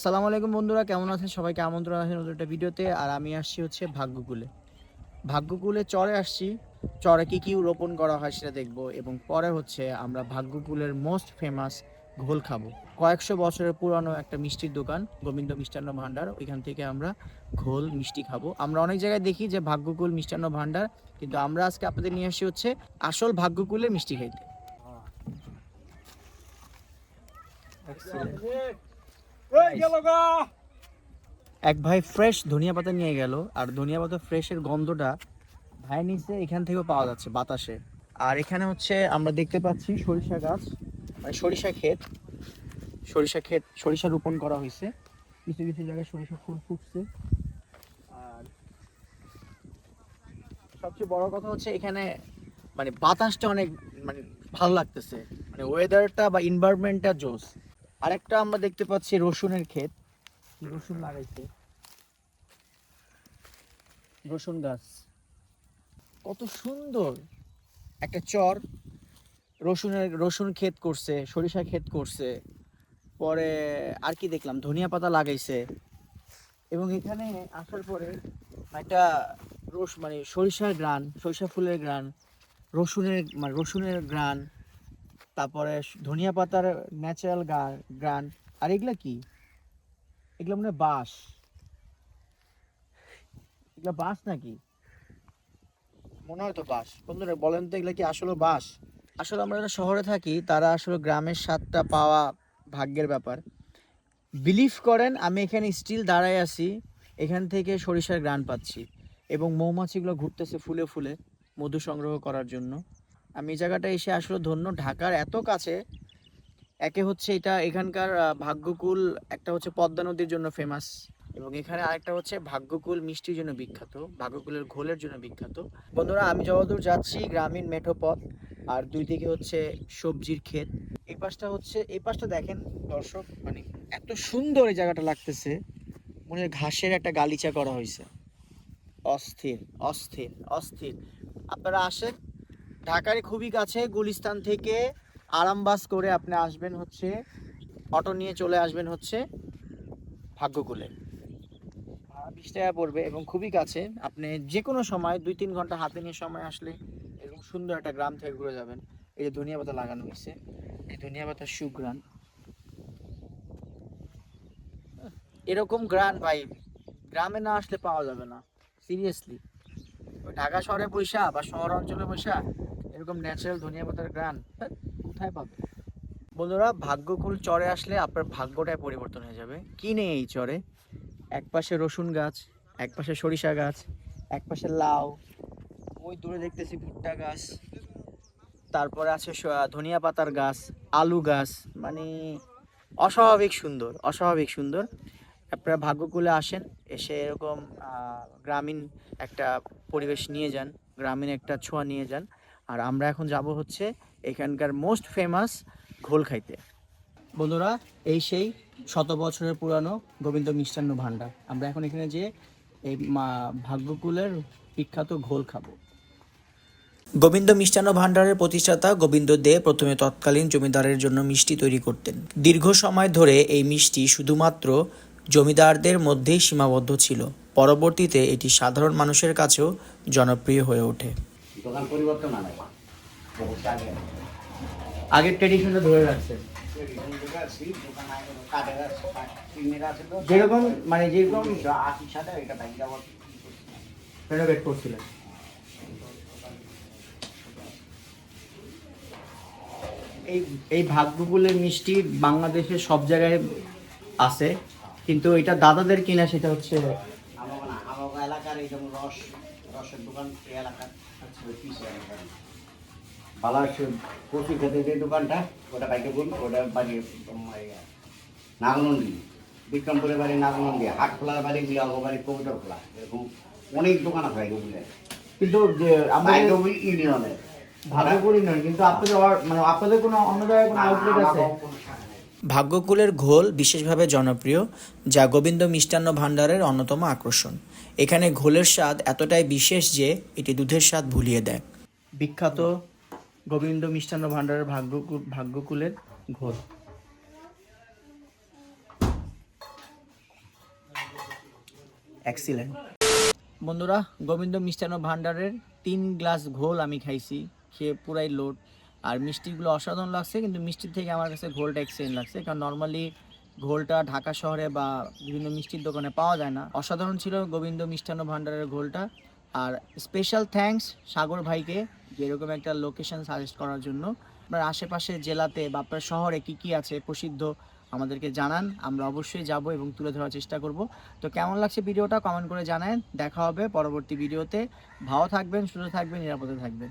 আসসালামু আলাইকুম বন্ধুরা, কেমন আছেন সবাইকে? আমন্ত্রণ আছেন নতুন একটা ভিডিওতে, আর আমি আসছি হচ্ছে ভাগ্যকুলে। ভাগ্যকুলে চরে আসছি। চরে কি কি রোপণ করা হয় সেটা দেখব এবং পরে হচ্ছে আমরা ভাগ্যকুলের মোস্ট ফেমাস ঘোল খাব। কয়েকশো বছরের পুরানো একটা মিষ্টির দোকান, গোবিন্দ মিষ্টান্ন ভাণ্ডার, ওইখান থেকে আমরা ঘোল, মিষ্টি খাব। আমরা অনেক জায়গায় দেখি যে ভাগ্যকুল, মিষ্টান্ন ভাণ্ডার, কিন্তু আমরা আজকে আপনাদের নিয়ে আসি হচ্ছে আসল ভাগ্যকুলের মিষ্টি খাইতে। এক ভাই ফ্রেশ ধনিয়া পাতা নিয়ে গেল, আর ধনিয়া পাতা ফ্রেশের গন্ধটা ভাই নিচে এখান থেকেও পাওয়া যাচ্ছে বাতাসে। আর এখানে হচ্ছে আমরা দেখতে পাচ্ছি সরিষা গাছ মানে সরিষা ক্ষেত। সরিষা ক্ষেত, সরিষা রোপণ করা হয়েছে। কিছু কিছু জায়গায় সরিষা ফুল ফুটছে। আর সবচেয়ে বড় কথা হচ্ছে এখানে মানে বাতাসটা অনেক মানে ভালো লাগতেছে। মানে ওয়েদারটা বা এনভায়রনমেন্টটা জোস আরেকটা আমরা দেখতে পাচ্ছি রসুনের ক্ষেত। রসুন লাগাইছে। রসুন গাছ। কত সুন্দর। একটা চর। রসুনের রসুন ক্ষেত করছে সরিষা ক্ষেত করছে। পরে আর কি দেখলাম? ধনিয়া পাতা লাগাইছে। এবং এখানে আসার পরে একটা রস মানে সরিষার গ্রান সরিষা ফুলের গ্রান রসুনের মানে রসুনের গ্রান তারপরে ধনিয়া পাতার ন্যাচারাল গ্রান। আর এগুলা কি? এগুলো মনে বাঁশ। এগুলো বাঁশ নাকি? মনে হয় তো বাঁশ। বন্ধুরা, বলেন তো এগুলো কি আসলে বাঁশ? আসলে আমরা যারা শহরে থাকি, তারা আসলে গ্রামের স্বাদটা পাওয়া ভাগ্যের ব্যাপার। বিলিভ করেন, আমি এখানে স্টিল দাঁড়ায় আছি। এখান থেকে সরিষার গ্রান পাচ্ছি। এবং মৌমাছিগুলো ঘুরতেছে ফুলে ফুলে মধু সংগ্রহ করার জন্য। আমি এই জায়গাটা এসে আসলে ধন্য। ঢাকার এত কাছে, একে হচ্ছে এটা এখানকার ভাগ্যকুল, একটা হচ্ছে পদ্মা নদীর জন্য ফেমাস এবং এখানে আরেকটা হচ্ছে ভাগ্যকুল মিষ্টির জন্য বিখ্যাত, ভাগ্যকুলের ঘোলের জন্য বিখ্যাত। বন্ধুরা, আমি যতদূর যাচ্ছি গ্রামীণ মেঠো পথ, আর দুই দিকে হচ্ছে সবজির ক্ষেত। এই পাশটা হচ্ছে, এই পাশটা দেখেন দর্শক মানে এত সুন্দর এই জায়গাটা লাগতেছে, মনে ঘাসের একটা গালিচা করা হয়েছে। অস্থির অস্থির অস্থির। আপনারা আসেন ঢাকার খুবই কাছে গুলিস্তান থেকে আরামবাস করে আপনি আসবেন হচ্ছে, অটো নিয়ে চলে আসবেন হচ্ছে ভাগ্যকুলে। বিশ টাকা পড়বে এবং খুবই কাছে, আপনি যে কোনো সময়, দুই তিন ঘণ্টা হাতে নিয়ে সময় আসলে এরকম সুন্দর একটা গ্রাম থেকে ঘুরে যাবেন। এই যে ধনিয়া পাতা লাগানো হয়েছে, এই ধনিয়া পাতার সুগ্রান এরকম গ্রান ভাই, গ্রামে না আসলে পাওয়া যাবে না সিরিয়াসলি ওই ঢাকা শহরে বৈশা বা শহর অঞ্চলে বৈশা, এরকম ন্যাচারাল ধনিয়া পাতার গ্রান কোথায় পাবে? বন্ধুরা, ভাগ্যকুল চরে আসলে আপনার ভাগ্যটাই পরিবর্তন হয়ে যাবে। কি নেই এই চরে? এক পাশে রসুন গাছ, এক পাশে সরিষা গাছ, এক পাশে লাউ, ওই দূরে দেখতেছি ভুট্টা গাছ, তারপরে আছে ধনিয়া পাতার গাছ, আলু গাছ মানে অস্বাভাবিক সুন্দর অস্বাভাবিক সুন্দর। আপনারা ভাগ্যকুলে আসেন, এসে এরকম গ্রামীণ একটা পরিবেশ নিয়ে যান, গ্রামীণ একটা ছোঁয়া নিয়ে যান। আর আমরা এখন যাব হচ্ছে এখানকার মোস্ট ফেমাস ঘোল খাইতে। বন্ধুরা, এই সেই শত বছরের পুরানো গোবিন্দ মিষ্টান্ন ভাণ্ডার। আমরা এখন এখানে যে এই ভাগ্যকুলের বিখ্যাত ঘোল খাব। গোবিন্দ মিষ্টান্ন ভাণ্ডারের প্রতিষ্ঠাতা গোবিন্দ দে প্রথমে তৎকালীন জমিদারের জন্য মিষ্টি তৈরি করতেন। দীর্ঘ সময় ধরে এই মিষ্টি শুধুমাত্র জমিদারদের মধ্যেই সীমাবদ্ধ ছিল। পরবর্তীতে এটি সাধারণ মানুষের কাছেও জনপ্রিয় হয়ে ওঠে। আগের ধরে রাখছে। যেরকম মানে যেরকম রেনোভেট করছিলেন। এই এই ভাগ্যকুলের মিষ্টি বাংলাদেশের সব জায়গায় আছে। কিন্তু এটা দাদাদের কিনা সেটা হচ্ছে আমাকে না আমাকে এলাকার এই যেমন রস রসের দোকান এই এলাকার ওই পিসে এলাকার ভালো আছে কচি খেতে যে দোকানটা ওটা বাইকে বলুন ওটা বাড়ি নাগনন্দী বিক্রমপুরের বাড়ি নাগনন্দী হাটখোলার বাড়ি বিয়াল বাড়ি কবুতর খোলা এরকম অনেক দোকান আছে কিন্তু আমাদের নয় কিন্তু আপনাদের or- মানে আপনাদের কোনো অন্য জায়গায় কোনো আউটলেট আছে ভাগ্যকুলের ঘোল বিশেষভাবে জনপ্রিয়, যা গোবিন্দ মিষ্টান্ন ভাণ্ডারের অন্যতম আকর্ষণ। এখানে ঘোলের স্বাদ এতটাই বিশেষ যে এটি দুধের স্বাদ ভুলিয়ে দেয়। বিখ্যাত গোবিন্দ মিষ্টান্ন ভাণ্ডারের ভাগ্যকুল ভাগ্যকুলের ঘোল। এক্সিলেন্ট বন্ধুরা, গোবিন্দ মিষ্টান্ন ভাণ্ডারের তিন গ্লাস ঘোল আমি খাইছি, খেয়ে পুরাই লোড। আর মিষ্টিগুলো অসাধারণ লাগছে, কিন্তু মিষ্টির থেকে আমার কাছে ঘোলটা এক্সিলেন্ট লাগছে, কারণ নর্মালি ঘোলটা ঢাকা শহরে বা বিভিন্ন মিষ্টির দোকানে পাওয়া যায় না। অসাধারণ ছিল গোবিন্দ মিষ্টান্ন ভান্ডারের ঘোলটা। আর স্পেশাল থ্যাঙ্কস সাগর ভাইকে, যে এরকম একটা লোকেশন সাজেস্ট করার জন্য। আপনার আশেপাশের জেলাতে বা আপনার শহরে কি কি আছে প্রসিদ্ধ আমাদেরকে জানান, আমরা অবশ্যই যাব এবং তুলে ধরার চেষ্টা করব। তো কেমন লাগছে ভিডিওটা কমেন্ট করে জানান। দেখা হবে পরবর্তী ভিডিওতে। ভালো থাকবেন, সুস্থ থাকবেন, নিরাপদে থাকবেন।